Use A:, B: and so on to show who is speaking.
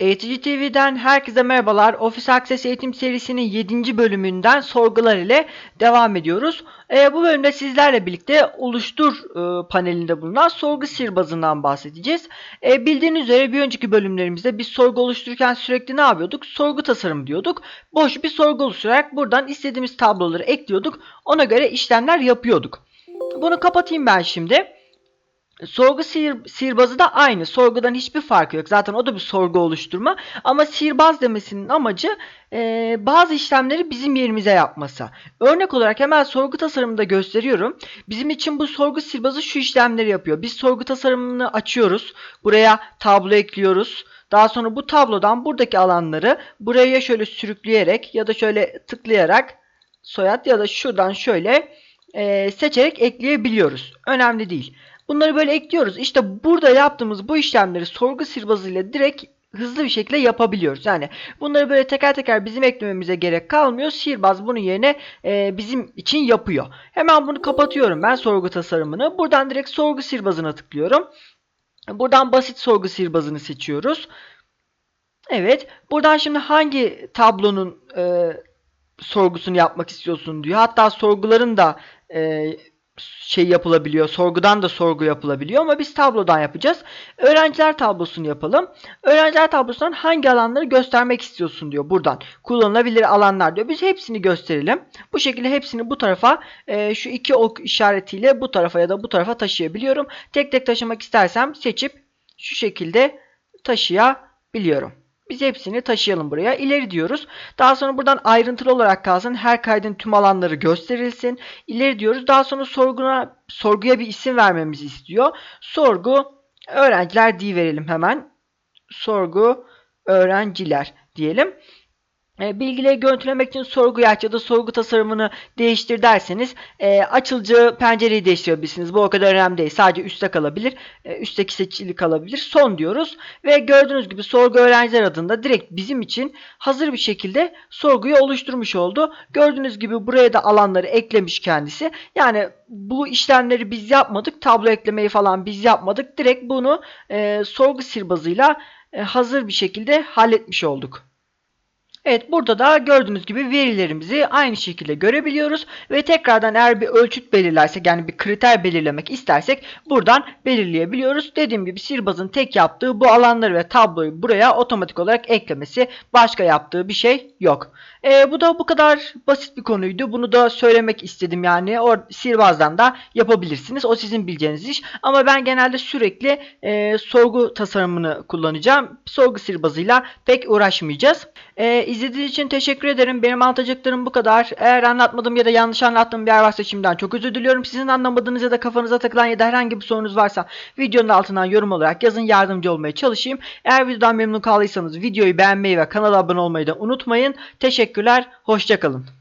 A: Eğitici TV'den herkese merhabalar. Office Access eğitim serisinin 7. bölümünden sorgular ile devam ediyoruz. Ee, bu bölümde sizlerle birlikte oluştur e, panelinde bulunan sorgu sihirbazından bahsedeceğiz. Ee, bildiğiniz üzere bir önceki bölümlerimizde biz sorgu oluştururken sürekli ne yapıyorduk? Sorgu tasarım diyorduk. Boş bir sorgu oluşturarak buradan istediğimiz tabloları ekliyorduk. Ona göre işlemler yapıyorduk. Bunu kapatayım ben şimdi. Sorgu sihir, sihirbazı da aynı. Sorgudan hiçbir farkı yok. Zaten o da bir sorgu oluşturma. Ama sihirbaz demesinin amacı e, bazı işlemleri bizim yerimize yapması. Örnek olarak hemen sorgu tasarımında gösteriyorum. Bizim için bu sorgu sihirbazı şu işlemleri yapıyor. Biz sorgu tasarımını açıyoruz. Buraya tablo ekliyoruz. Daha sonra bu tablodan buradaki alanları buraya ya şöyle sürükleyerek ya da şöyle tıklayarak soyad ya da şuradan şöyle e, seçerek ekleyebiliyoruz. Önemli değil. Bunları böyle ekliyoruz. İşte burada yaptığımız bu işlemleri sorgu sihirbazıyla direkt hızlı bir şekilde yapabiliyoruz. Yani bunları böyle teker teker bizim eklememize gerek kalmıyor. Sihirbaz bunun yerine e, bizim için yapıyor. Hemen bunu kapatıyorum ben sorgu tasarımını. Buradan direkt sorgu sihirbazına tıklıyorum. Buradan basit sorgu sihirbazını seçiyoruz. Evet. Buradan şimdi hangi tablonun e, sorgusunu yapmak istiyorsun diyor. Hatta sorguların da e, şey yapılabiliyor. Sorgudan da sorgu yapılabiliyor ama biz tablodan yapacağız. Öğrenciler tablosunu yapalım. Öğrenciler tablosundan hangi alanları göstermek istiyorsun diyor buradan. Kullanılabilir alanlar diyor. Biz hepsini gösterelim. Bu şekilde hepsini bu tarafa e, şu iki ok işaretiyle bu tarafa ya da bu tarafa taşıyabiliyorum. Tek tek taşımak istersem seçip şu şekilde taşıyabiliyorum. Biz hepsini taşıyalım buraya. İleri diyoruz. Daha sonra buradan ayrıntılı olarak kalsın. Her kaydın tüm alanları gösterilsin. İleri diyoruz. Daha sonra sorguna, sorguya bir isim vermemizi istiyor. Sorgu öğrenciler diye verelim hemen. Sorgu öğrenciler diyelim. E, bilgileri görüntülemek için sorgu aç ya da sorgu tasarımını değiştir derseniz e, açılıcı pencereyi değiştirebilirsiniz. Bu o kadar önemli değil. Sadece üstte kalabilir. E, üstteki seçili kalabilir. Son diyoruz. Ve gördüğünüz gibi sorgu öğrenciler adında direkt bizim için hazır bir şekilde sorguyu oluşturmuş oldu. Gördüğünüz gibi buraya da alanları eklemiş kendisi. Yani bu işlemleri biz yapmadık. Tablo eklemeyi falan biz yapmadık. Direkt bunu e, sorgu sihirbazıyla e, hazır bir şekilde halletmiş olduk. Evet burada da gördüğünüz gibi verilerimizi aynı şekilde görebiliyoruz ve tekrardan eğer bir ölçüt belirlersek yani bir kriter belirlemek istersek buradan belirleyebiliyoruz. Dediğim gibi sihirbazın tek yaptığı bu alanları ve tabloyu buraya otomatik olarak eklemesi başka yaptığı bir şey yok. Ee, bu da bu kadar basit bir konuydu. Bunu da söylemek istedim yani. O sihirbazdan da yapabilirsiniz. O sizin bileceğiniz iş. Ama ben genelde sürekli e, sorgu tasarımını kullanacağım. Sorgu sihirbazıyla pek uğraşmayacağız. Ee, izlediğiniz için teşekkür ederim. Benim anlatacaklarım bu kadar. Eğer anlatmadığım ya da yanlış anlattığım bir yer varsa şimdiden çok özür diliyorum. Sizin anlamadığınız ya da kafanıza takılan ya da herhangi bir sorunuz varsa videonun altından yorum olarak yazın yardımcı olmaya çalışayım. Eğer videodan memnun kaldıysanız videoyu beğenmeyi ve kanala abone olmayı da unutmayın. Teşekkürler. Hoşçakalın.